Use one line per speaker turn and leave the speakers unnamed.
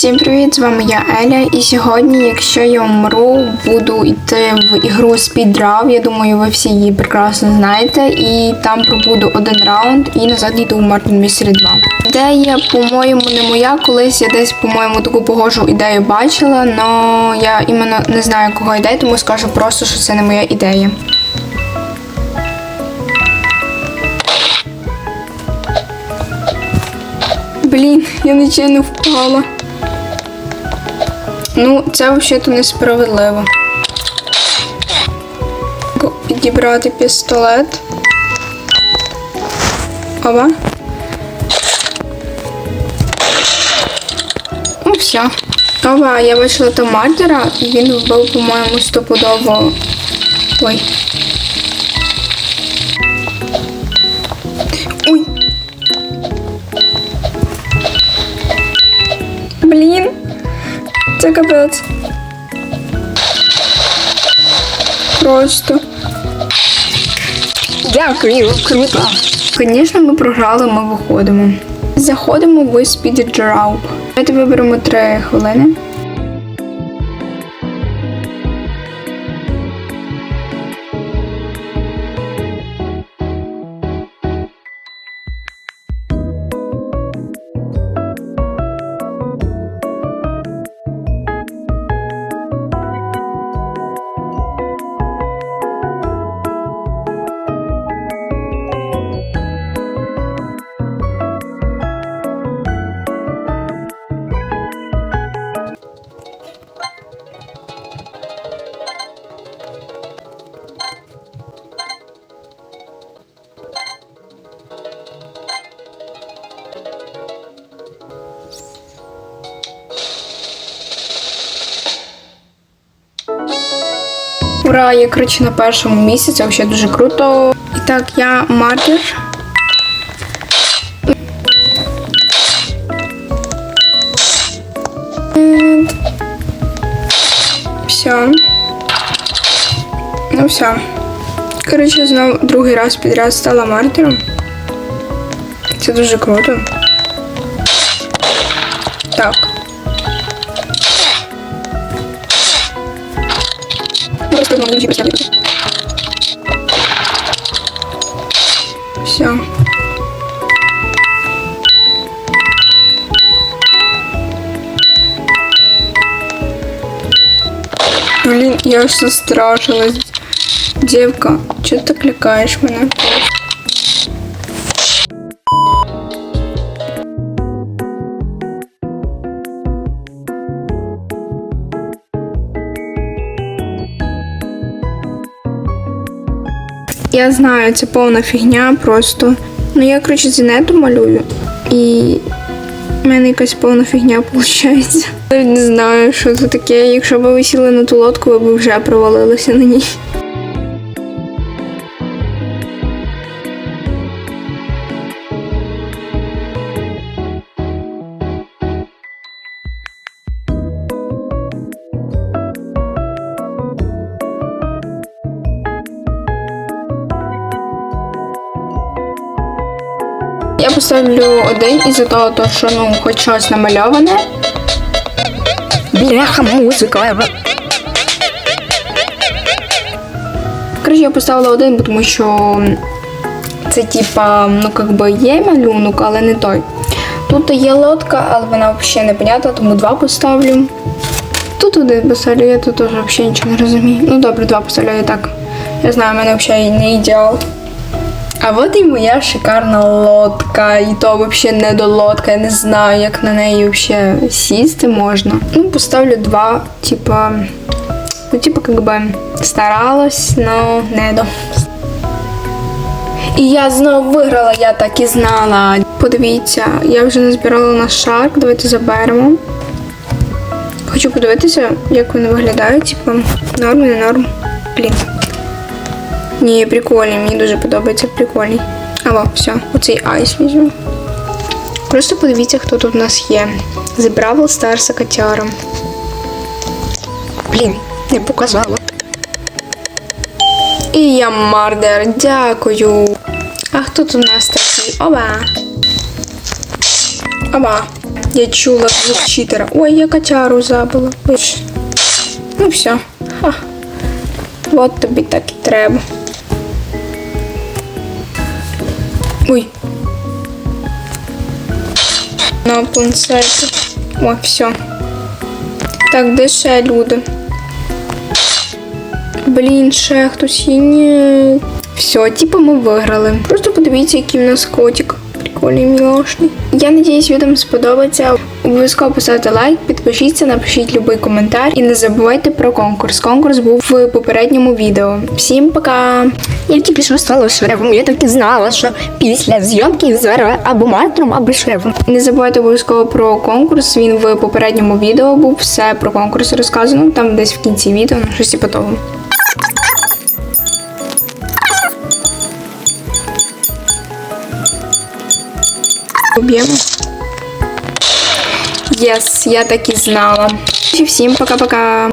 Всім привіт! З вами я Еля. І сьогодні, якщо я вмру, буду йти в ігру Speed Я думаю, ви всі її прекрасно знаєте. І там пробуду один раунд і назад йду в Martin Mystery 2. Ідея, по-моєму, не моя. Колись я десь, по-моєму, таку погожу ідею бачила, але я іменно не знаю, кого ідея, тому скажу просто, що це не моя ідея. Блін, я нечайно впала. Ну, це взагалі-то несправедливо. Підібрати пістолет. Ова. Ну, все. Ова, я бачила там мардера, і він вбив, по-моєму, стопудово. Ой. Ой. Блін. Це капець. Просто.
Дякую, круто.
Звісно, ми програли, ми виходимо. Заходимо в Speed Draw. Давайте виберемо 3 хвилини. Ура, я коротше на першому місці, це взагалі дуже круто. І так, я мардер. Все. Ну все. Коротше, знову другий раз підряд стала мардером. Це дуже круто. Так. Просто могу не посмотреть. Все. Блин, я аж застрашилась. Девка, что ты так лякаешь меня? Я знаю, це повна фігня просто. Ну я, коротше, зінету малюю. І в мене якась повна фігня виходить. Навіть не знаю, що це таке. Якщо б ви сіли на ту лодку, ви б вже провалилися на ній. Я поставлю один із-за того, то, що ну, хоч щось намальоване.
Бляха, музика.
Коротше, я поставила один, тому що це типа, ну как би є малюнок, але не той. Тут є лодка, але вона взагалі не непонятна, тому два поставлю. Тут один поставлю, я тут теж взагалі нічого не розумію. Ну добре, два поставлю я так. Я знаю, в мене взагалі не ідеал. А от і моя шикарна лодка. І то взагалі не до лодка. Я не знаю, як на неї взагалі сісти можна. Ну, поставлю два, типа. Ну, типа, как бы старалась, но не до. І я знову виграла, я так і знала. Подивіться, я вже назбирала на шарк, давайте заберемо. Хочу подивитися, як вони виглядають, типа, норм, не норм. Блін. Ні, прикольні, мені дуже подобається прикольний. Або все, оцей айс візьму. Просто подивіться, хто тут у нас є. З Бравл Старса котяром.
Блін, не показала.
І я мардер, дякую. А хто тут у нас такий? Оба. Оба. Я чула звук читера. Ой, я котяру забула. Ну все. Ха. От тобі так і треба. Ой. На планшеті. О, все. Так, де люди? Блін, ще хтось є. Все, типу ми виграли. Просто подивіться, який в нас котик. Прикольний мілошний. Я надіюсь, відео сподобається. Обов'язково поставте лайк, підпишіться, напишіть будь-який коментар і не забувайте про конкурс. Конкурс був в попередньому відео. Всім пока!
Я тільки що стала шерифом, я так і знала, що після зйомки зараз або матром, або шерифом.
Не забувайте обов'язково про конкурс. Він в попередньому відео був. Все про конкурс розказано. Там десь в кінці відео, щось типу того. Об'ємо. Єс, я так і знала. Всім пока-пока.